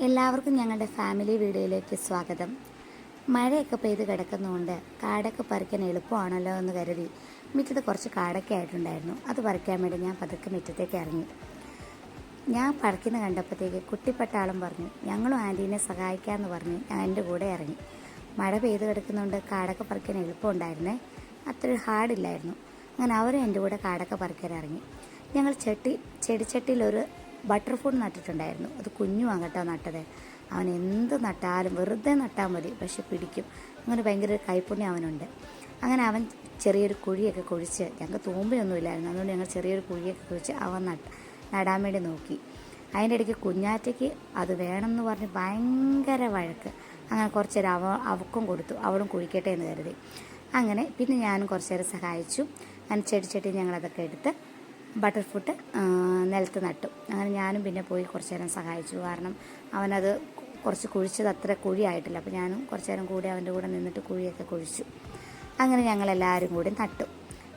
എല്ലാവർക്കും ഞങ്ങളുടെ ഫാമിലി വീഡിയോയിലേക്ക് സ്വാഗതം. മഴയൊക്കെ പെയ്ത് കിടക്കുന്നതുകൊണ്ട് കാടൊക്കെ പറിക്കാൻ എളുപ്പമാണല്ലോ എന്ന് കരുതി മുറ്റത്ത് കുറച്ച് കാടൊക്കെ ആയിട്ടുണ്ടായിരുന്നു. അത് പറിക്കാൻ വേണ്ടി ഞാൻ പതുക്കെ മുറ്റത്തേക്ക് ഇറങ്ങി. ഞാൻ പറിക്കുന്ന കണ്ടപ്പോഴത്തേക്ക് കുട്ടിപ്പട്ടാളം പറഞ്ഞു ഞങ്ങളും ആന്റീനെ സഹായിക്കാമെന്ന് പറഞ്ഞ് ഞാൻ എന്റെ കൂടെ ഇറങ്ങി. മഴ പെയ്ത് കിടക്കുന്നതുകൊണ്ട് കാടൊക്കെ പറിക്കാൻ എളുപ്പമുണ്ടായിരുന്നേ. അത്ര ഹാർഡില്ലായിരുന്നു അങ്ങനെ അവരും എന്റെ കൂടെ കാടൊക്കെ പറിക്കാൻ ഇറങ്ങി. ഞങ്ങൾ ചെട്ടി ചെടിച്ചട്ടിയിൽ ഒരു ബട്ടർ ഫ്രൂട്ട് നട്ടിട്ടുണ്ടായിരുന്നു. അത് കുഞ്ഞുമാണ് കേട്ടോ നട്ടത്. അവൻ എന്ത് നട്ടാലും വെറുതെ നട്ടാൽ മതി പക്ഷെ പിടിക്കും. അങ്ങനെ ഭയങ്കര കൈപ്പുണ്യം അവനുണ്ട്. അങ്ങനെ അവൻ ചെറിയൊരു കുഴിയൊക്കെ കുഴിച്ച് ഞങ്ങൾക്ക് തൂമ്പയൊന്നും ഇല്ലായിരുന്നു. അതുകൊണ്ട് ഞങ്ങൾ ചെറിയൊരു കുഴിയൊക്കെ കുഴിച്ച് അവൻ നട്ട് നടാൻ വേണ്ടി നോക്കി. അതിന്റെ ഇടയ്ക്ക് കുഞ്ഞാറ്റയ്ക്ക് അത് വേണമെന്ന് പറഞ്ഞ് ഭയങ്കര വഴക്ക്. അങ്ങനെ കുറച്ച് അവ അവക്കും കൊടുത്തു. അവളും കുഴിക്കട്ടെ എന്ന് കരുതി. അങ്ങനെ പിന്നെ ഞാനും കുറച്ച് നേരം സഹായിച്ചു. അങ്ങനെ ചെടി ചെടി ഞങ്ങളതൊക്കെ എടുത്ത് ബട്ടർ ഫ്രൂട്ട് നിലത്ത് നട്ടു. അങ്ങനെ ഞാനും പിന്നെ പോയി കുറച്ച് നേരം സഹായിച്ചു. കാരണം അവനത് കുറച്ച് കുഴിച്ചത് അത്ര കുഴിയായിട്ടില്ല. അപ്പോൾ ഞാനും കുറച്ച് നേരം കൂടി അവന്റെ കൂടെ നിന്നിട്ട് കുഴിയൊക്കെ കുഴിച്ചു. അങ്ങനെ ഞങ്ങളെല്ലാവരും കൂടി നട്ടു.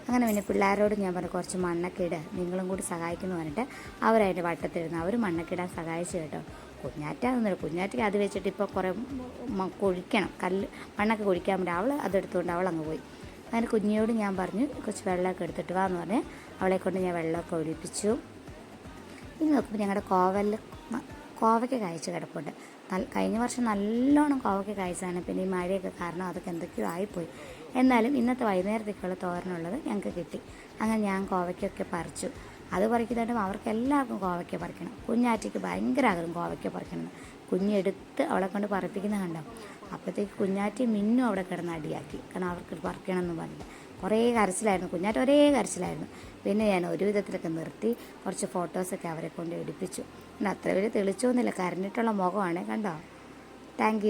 അങ്ങനെ പിന്നെ പിള്ളേരോട് ഞാൻ പറഞ്ഞു കുറച്ച് മണ്ണൊക്കെ ഇട്. നിങ്ങളും കൂടി സഹായിക്കുന്നു പറഞ്ഞിട്ട് അവരതിന്റെ വട്ടത്തിരുന്നു അവർ മണ്ണൊക്കെ ഇടാൻ സഹായിച്ചു കേട്ടോ. കുഞ്ഞാറ്റാന്നൊന്നുമില്ല കുഞ്ഞാറ്റയ്ക്ക് അത് വെച്ചിട്ട് ഇപ്പോൾ കുറേ കുഴിക്കണം. കല്ല് മണ്ണൊക്കെ കുഴിക്കാൻ വേണ്ടി അവൾ അതെടുത്തുകൊണ്ട് അവൾ അങ്ങ് പോയി. അങ്ങനെ കുഞ്ഞിയോട് ഞാൻ പറഞ്ഞു കുറച്ച് വെള്ളമൊക്കെ എടുത്തിട്ട് വാ എന്ന് പറഞ്ഞ് അവളെ കൊണ്ട് ഞാൻ വെള്ളമൊക്കെ ഒഴിപ്പിച്ചു. ഇനി നോക്കുമ്പോൾ ഞങ്ങളുടെ കോവലിൽ കോവയ്ക്ക് കായ്ച്ച് കിടപ്പുണ്ട്. കഴിഞ്ഞ വർഷം നല്ലോണം കോവയ്ക്ക് കായ്ച്ചതാണ്. പിന്നെ ഈ മഴയൊക്കെ കാരണം അതൊക്കെ എന്തൊക്കെയോ ആയിപ്പോയി. എന്നാലും ഇന്നത്തെ വൈകുന്നേരത്തേക്കുള്ള തോരനുള്ളത് ഞങ്ങൾക്ക് കിട്ടി. അങ്ങനെ ഞാൻ കോവയ്ക്കൊക്കെ പറിച്ചു. അത് പറിക്കുന്നതും അവർക്ക് എല്ലാവർക്കും കോവയ്ക്ക പറിക്കണം. കുഞ്ഞാറ്റയ്ക്ക് ഭയങ്കര ആഗ്രഹം കോവയ്ക്ക പറിക്കണം കുഞ്ഞെടുത്ത് അവളെ കൊണ്ട് പറപ്പിക്കുന്ന കണ്ടോ? അപ്പോഴത്തേക്ക് കുഞ്ഞാറ്റി മിന്നും അവിടെ കിടന്ന് അടിയാക്കി. കാരണം അവർക്ക് പറിക്കണം എന്ന് പറഞ്ഞിട്ട്. കുറേ കരച്ചിലായിരുന്നു. കുഞ്ഞാറ്റ ഒരേ കരച്ചിലായിരുന്നു. പിന്നെ ഞാൻ ഒരു വിധത്തിലൊക്കെ നിർത്തി കുറച്ച് ഫോട്ടോസൊക്കെ അവരെ കൊണ്ട് എടുപ്പിച്ചു. പിന്നെ അത്ര വലിയ തെളിച്ചൊന്നുമില്ല. കരഞ്ഞിട്ടുള്ള മുഖമാണ് കണ്ടോ? താങ്ക്